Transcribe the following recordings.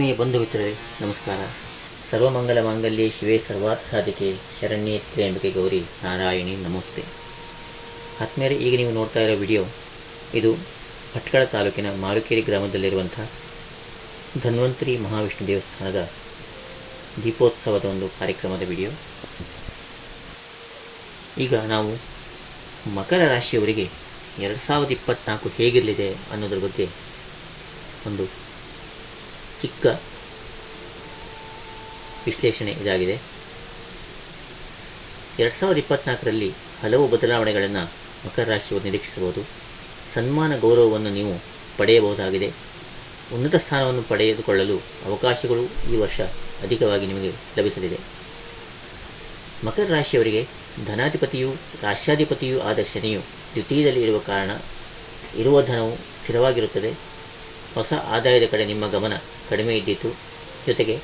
ಆತ್ಮೀಯ ಬಂಧು ಮಿತ್ರರೇ, ನಮಸ್ಕಾರ. ಸರ್ವಮಂಗಲ ಮಾಂಗಲ್ಯ ಶಿವೇ ಸರ್ವಾರ್ಥ ಸಾಧಿಕೆ ಶರಣ್ಯೆ ತ್ರ್ಯಂಬಿಕೆ ಗೌರಿ ನಾರಾಯಣಿ ನಮಸ್ತೆ. ಆತ್ಮೀಯರೇ, ಈಗ ನೀವು ನೋಡ್ತಾ ಇರೋ ವಿಡಿಯೋ, ಇದು ಭಟ್ಕಳ ತಾಲೂಕಿನ ಮಾರುಕೇರಿ ಗ್ರಾಮದಲ್ಲಿರುವಂಥ ಧನ್ವಂತರಿ ಮಹಾವಿಷ್ಣು ದೇವಸ್ಥಾನದ ದೀಪೋತ್ಸವದ ಒಂದು ಕಾರ್ಯಕ್ರಮದ ವಿಡಿಯೋ. ಈಗ ನಾವು ಮಕರ ರಾಶಿಯವರಿಗೆ ಎರಡು ಸಾವಿರದ ಇಪ್ಪತ್ತ್ನಾಲ್ಕು ಹೇಗಿರಲಿದೆ ಅನ್ನೋದ್ರ ಬಗ್ಗೆ ಒಂದು ಚಿಕ್ಕ ವಿಶ್ಲೇಷಣೆ ಇದಾಗಿದೆ. ಎರಡು ಸಾವಿರದ ಇಪ್ಪತ್ನಾಲ್ಕರಲ್ಲಿ ಹಲವು ಬದಲಾವಣೆಗಳನ್ನು ಮಕರ ರಾಶಿಯವರು ನಿರೀಕ್ಷಿಸಬಹುದು. ಸನ್ಮಾನ ಗೌರವವನ್ನು ನೀವು ಪಡೆಯಬಹುದಾಗಿದೆ. ಉನ್ನತ ಸ್ಥಾನವನ್ನು ಪಡೆದುಕೊಳ್ಳಲು ಅವಕಾಶಗಳು ಈ ವರ್ಷ ಅಧಿಕವಾಗಿ ನಿಮಗೆ ಲಭಿಸಲಿದೆ. ಮಕರ ರಾಶಿಯವರಿಗೆ ಧನಾಧಿಪತಿಯು ರಾಷ್ಟ್ರಾಧಿಪತಿಯೂ ಆದ ಶನಿಯು ದ್ವಿತೀಯದಲ್ಲಿ ಇರುವ ಕಾರಣ ಇರುವ ಧನವು ಸ್ಥಿರವಾಗಿರುತ್ತದೆ. ಹೊಸ ಆದಾಯದ ಕಡೆ ನಿಮ್ಮ ಗಮನ ಕಡಿಮೆ ಇದ್ದಿತು. ಜೊತೆಗೆ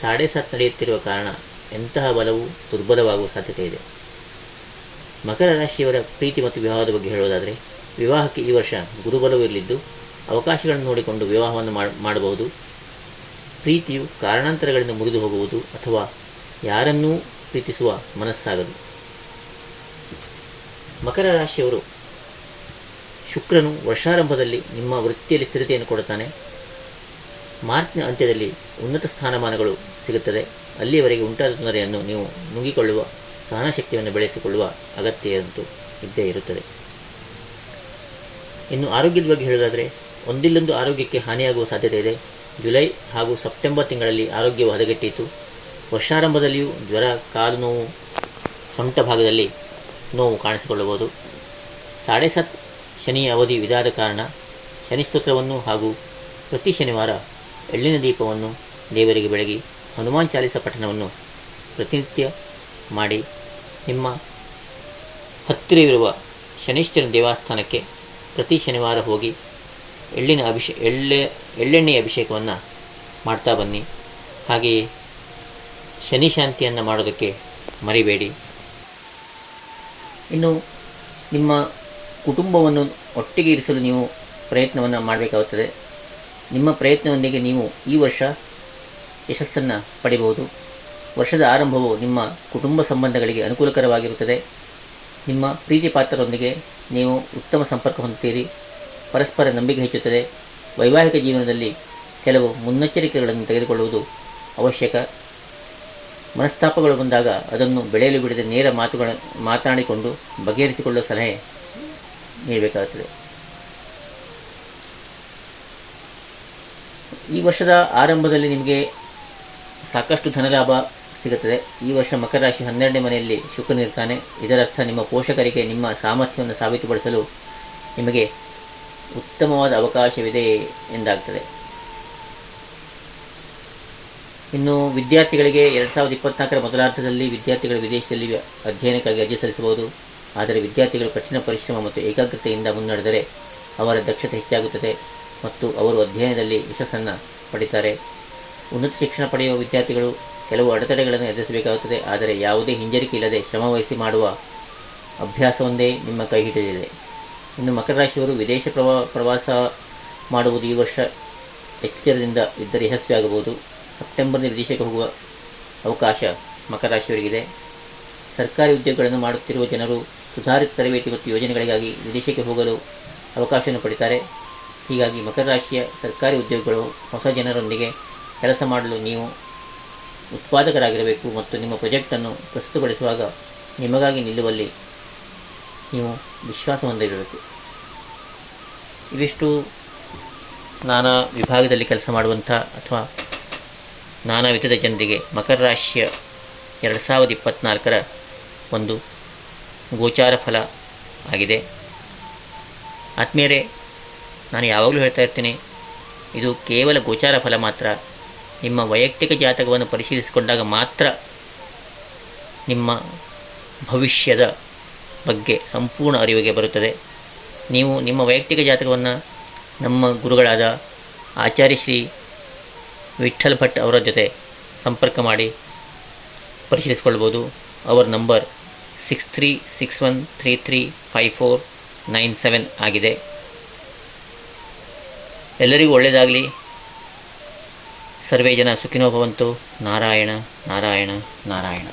ಸಾಡೆ ಸಾತ್ ನಡೆಯುತ್ತಿರುವ ಕಾರಣ ಎಂತಹ ಬಲವು ದುರ್ಬಲವಾಗುವ ಸಾಧ್ಯತೆ ಇದೆ. ಮಕರ ರಾಶಿಯವರ ಪ್ರೀತಿ ಮತ್ತು ವಿವಾಹದ ಬಗ್ಗೆ ಹೇಳುವುದಾದರೆ, ವಿವಾಹಕ್ಕೆ ಈ ವರ್ಷ ಗುರುಬಲವು ಇರಲಿದ್ದು, ಅವಕಾಶಗಳನ್ನು ನೋಡಿಕೊಂಡು ವಿವಾಹವನ್ನು ಮಾಡ್- ಮಾಡಬಹುದು. ಪ್ರೀತಿಯು ಕಾರಣಾಂತರಗಳಿಂದ ಮುರಿದು ಹೋಗುವುದು ಅಥವಾ ಯಾರನ್ನೂ ಪ್ರೀತಿಸುವ ಮನಸ್ಸಾಗದು. ಮಕರ ರಾಶಿಯವರು ಶುಕ್ರನು ವರ್ಷಾರಂಭದಲ್ಲಿ ನಿಮ್ಮ ವೃತ್ತಿಯಲ್ಲಿ ಸ್ಥಿರತೆಯನ್ನು ಕೊಡುತ್ತಾನೆ. ಮಾರ್ಚ್ನ ಅಂತ್ಯದಲ್ಲಿ ಉನ್ನತ ಸ್ಥಾನಮಾನಗಳು ಸಿಗುತ್ತದೆ. ಅಲ್ಲಿಯವರೆಗೆ ಉಂಟಾದ ತೊಂದರೆಯನ್ನು ನೀವು ನುಂಗಿಕೊಳ್ಳುವ ಸಹನಶಕ್ತಿಯನ್ನು ಬೆಳೆಸಿಕೊಳ್ಳುವ ಅಗತ್ಯ ಅಂತೂ ಇದ್ದೇ ಇರುತ್ತದೆ. ಇನ್ನು ಆರೋಗ್ಯದ ಬಗ್ಗೆ ಹೇಳುವುದಾದರೆ, ಒಂದಿಲ್ಲೊಂದು ಆರೋಗ್ಯಕ್ಕೆ ಹಾನಿಯಾಗುವ ಸಾಧ್ಯತೆ ಇದೆ. ಜುಲೈ ಹಾಗೂ ಸೆಪ್ಟೆಂಬರ್ ತಿಂಗಳಲ್ಲಿ ಆರೋಗ್ಯವು ಹದಗೆಟ್ಟಿತು ವರ್ಷಾರಂಭದಲ್ಲಿಯೂ ಜ್ವರ ಕಾಲು ನೋವು, ಸೊಂಟ ಭಾಗದಲ್ಲಿ ನೋವು ಕಾಣಿಸಿಕೊಳ್ಳಬಹುದು. ಸಾಡೆ ಸತ್ ಶನಿಯ ಅವಧಿ ಇದಾದ ಕಾರಣ ಶನಿಸ್ತೋತ್ರವನ್ನು ಹಾಗೂ ಪ್ರತಿ ಶನಿವಾರ ಎಳ್ಳಿನ ದೀಪವನ್ನು ದೇವರಿಗೆ ಬೆಳಗಿ ಹನುಮಾನ್ ಚಾಲಿಸ ಪಠಣವನ್ನು ಪ್ರತಿನಿತ್ಯ ಮಾಡಿ ನಿಮ್ಮ ಹತ್ತಿರವಿರುವ ಶನಿಶ್ಚರ ದೇವಸ್ಥಾನಕ್ಕೆ ಪ್ರತಿ ಶನಿವಾರ ಹೋಗಿ ಎಳ್ಳಿನ ಅಭಿಷೇ, ಎಳ್ಳೆ, ಎಳ್ಳೆಣ್ಣೆಯ ಅಭಿಷೇಕವನ್ನು ಮಾಡ್ತಾ ಬನ್ನಿ. ಹಾಗೆಯೇ ಶನಿ ಶಾಂತಿಯನ್ನು ಮಾಡೋದಕ್ಕೆ ಮರಿಬೇಡಿ. ಇನ್ನು ನಿಮ್ಮ ಕುಟುಂಬವನ್ನು ಒಟ್ಟಿಗೆ ಇರಿಸಲು ನೀವು ಪ್ರಯತ್ನವನ್ನು ಮಾಡಬೇಕಾಗುತ್ತದೆ. ನಿಮ್ಮ ಪ್ರಯತ್ನದೊಂದಿಗೆ ನೀವು ಈ ವರ್ಷ ಯಶಸ್ಸನ್ನು ಪಡೆಯಬಹುದು ವರ್ಷದ ಆರಂಭವು ನಿಮ್ಮ ಕುಟುಂಬ ಸಂಬಂಧಗಳಿಗೆ ಅನುಕೂಲಕರವಾಗಿರುತ್ತದೆ. ನಿಮ್ಮ ಪ್ರೀತಿ ಪಾತ್ರರೊಂದಿಗೆ ನೀವು ಉತ್ತಮ ಸಂಪರ್ಕ ಹೊಂದುತ್ತೀರಿ. ಪರಸ್ಪರ ನಂಬಿಕೆ ಹೆಚ್ಚುತ್ತದೆ. ವೈವಾಹಿಕ ಜೀವನದಲ್ಲಿ ಕೆಲವು ಮುನ್ನೆಚ್ಚರಿಕೆಗಳನ್ನು ತೆಗೆದುಕೊಳ್ಳುವುದು ಅವಶ್ಯಕ. ಮನಸ್ತಾಪಗಳು ಬಂದಾಗ ಅದನ್ನು ಬೆಳೆಯಲು ಬಿಡದೆ ನೇರ ಮಾತುಗಳ, ಮಾತನಾಡಿಕೊಂಡು ಬಗೆಹರಿಸಿಕೊಳ್ಳುವ ಸಲಹೆ ನೀಡಬೇಕಾಗುತ್ತದೆ ಈ ವರ್ಷದ ಆರಂಭದಲ್ಲಿ ನಿಮಗೆ ಸಾಕಷ್ಟು ಧನಲಾಭ ಸಿಗುತ್ತದೆ. ಈ ವರ್ಷ ಮಕರ ರಾಶಿ ಹನ್ನೆರಡನೇ ಮನೆಯಲ್ಲಿ ಶುಕ್ರನಿರ್ತಾನೆ ಇದರರ್ಥ ನಿಮ್ಮ ಪೋಷಕರಿಗೆ ನಿಮ್ಮ ಸಾಮರ್ಥ್ಯವನ್ನು ಸಾಬೀತುಪಡಿಸಲು ನಿಮಗೆ ಉತ್ತಮವಾದ ಅವಕಾಶವಿದೆ ಎಂದಾಗ್ತದೆ. ಇನ್ನು ವಿದ್ಯಾರ್ಥಿಗಳಿಗೆ ಎರಡು ಸಾವಿರದ ಇಪ್ಪತ್ನಾಲ್ಕರ ಮೊದಲಾರ್ಧದಲ್ಲಿ ವಿದ್ಯಾರ್ಥಿಗಳು ವಿದೇಶದಲ್ಲಿ ಅಧ್ಯಯನಕ್ಕಾಗಿ ಅರ್ಜಿ ಸಲ್ಲಿಸಬಹುದು. ಆದರೆ ವಿದ್ಯಾರ್ಥಿಗಳು ಕಠಿಣ ಪರಿಶ್ರಮ ಮತ್ತು ಏಕಾಗ್ರತೆಯಿಂದ ಮುನ್ನಡೆದರೆ ಅವರ ದಕ್ಷತೆ ಹೆಚ್ಚಾಗುತ್ತದೆ ಮತ್ತು ಅವರು ಅಧ್ಯಯನದಲ್ಲಿ ಯಶಸ್ಸನ್ನು ಪಡಿತಾರೆ. ಉನ್ನತ ಶಿಕ್ಷಣ ಪಡೆಯುವ ವಿದ್ಯಾರ್ಥಿಗಳು ಕೆಲವು ಅಡೆತಡೆಗಳನ್ನು ಎದುರಿಸಬೇಕಾಗುತ್ತದೆ, ಆದರೆ ಯಾವುದೇ ಹಿಂಜರಿಕೆ ಇಲ್ಲದೆ ಶ್ರಮವಹಿಸಿ ಮಾಡುವ ಅಭ್ಯಾಸವೊಂದೇ ನಿಮ್ಮ ಕೈ ಹಿಡಿದಿದೆ ಇನ್ನು ಮಕರ ರಾಶಿಯವರು ವಿದೇಶ ಪ್ರವಾ, ಪ್ರವಾಸ ಮಾಡುವುದು ಈ ವರ್ಷ ಎಚ್ಚರದಿಂದ ಇದ್ದರೆ ಯಶಸ್ವಿಯಾಗಬಹುದು ಸೆಪ್ಟೆಂಬರ್ನಲ್ಲಿ ವಿದೇಶಕ್ಕೆ ಹೋಗುವ ಅವಕಾಶ ಮಕರ ರಾಶಿಯವರಿಗಿದೆ. ಸರ್ಕಾರಿ ಉದ್ಯೋಗಗಳನ್ನು ಮಾಡುತ್ತಿರುವ ಜನರು ಸುಧಾರಿತ ತರಬೇತಿ ಮತ್ತು ಯೋಜನೆಗಳಿಗಾಗಿ ವಿದೇಶಕ್ಕೆ ಹೋಗಲು ಅವಕಾಶವನ್ನು ಪಡಿತಾರೆ. ಹೀಗಾಗಿ ಮಕರ ರಾಶಿಯ ಸರ್ಕಾರಿ ಉದ್ಯೋಗಗಳು ಹೊಸ ಜನರೊಂದಿಗೆ ಕೆಲಸ ಮಾಡಲು ನೀವು ಉತ್ಪಾದಕರಾಗಿರಬೇಕು ಮತ್ತು ನಿಮ್ಮ ಪ್ರಾಜೆಕ್ಟನ್ನು ಪ್ರಸ್ತುತಪಡಿಸುವಾಗ ನಿಮಗಾಗಿ ನಿಲ್ಲುವಲ್ಲಿ ನೀವು ವಿಶ್ವಾಸ ಹೊಂದಿರಬೇಕು. ಇವಿಷ್ಟು ನಾನಾ ವಿಭಾಗದಲ್ಲಿ ಕೆಲಸ ಮಾಡುವಂಥ ಅಥವಾ ನಾನಾ ವಿಧದ ಜನರಿಗೆ ಮಕರ ರಾಶಿಯ ಎರಡು ಸಾವಿರದ ಇಪ್ಪತ್ತ್ನಾಲ್ಕರ ಒಂದು ಗೋಚಾರ ಫಲ ಆಗಿದೆ. ಆತ್ಮೀಯರೇ, ನಾನು ಯಾವಾಗಲೂ ಹೇಳ್ತಾ ಇರ್ತೀನಿ, ಇದು ಕೇವಲ ಗೋಚಾರ ಫಲ ಮಾತ್ರ. ನಿಮ್ಮ ವೈಯಕ್ತಿಕ ಜಾತಕವನ್ನು ಪರಿಶೀಲಿಸಿಕೊಂಡಾಗ ಮಾತ್ರ ನಿಮ್ಮ ಭವಿಷ್ಯದ ಬಗ್ಗೆ ಸಂಪೂರ್ಣ ಅರಿವಿಗೆ ಬರುತ್ತದೆ. ನೀವು ನಿಮ್ಮ ವೈಯಕ್ತಿಕ ಜಾತಕವನ್ನು ನಮ್ಮ ಗುರುಗಳಾದ ಆಚಾರ್ಯ ಶ್ರೀ ವಿಠಲ್ ಭಟ್ ಅವರ ಜೊತೆ ಸಂಪರ್ಕ ಮಾಡಿ ಪರಿಶೀಲಿಸಿಕೊಳ್ಬೋದು. ಅವರ number six three six one three three five four nine seven ಆಗಿದೆ. ಎಲ್ಲರಿಗೂ ಒಳ್ಳೆಯದಾಗಲಿ. ಸರ್ವೇ ಜನ ಸುಖಿನೋ ಭವಂತು ನಾರಾಯಣ ನಾರಾಯಣ ನಾರಾಯಣ.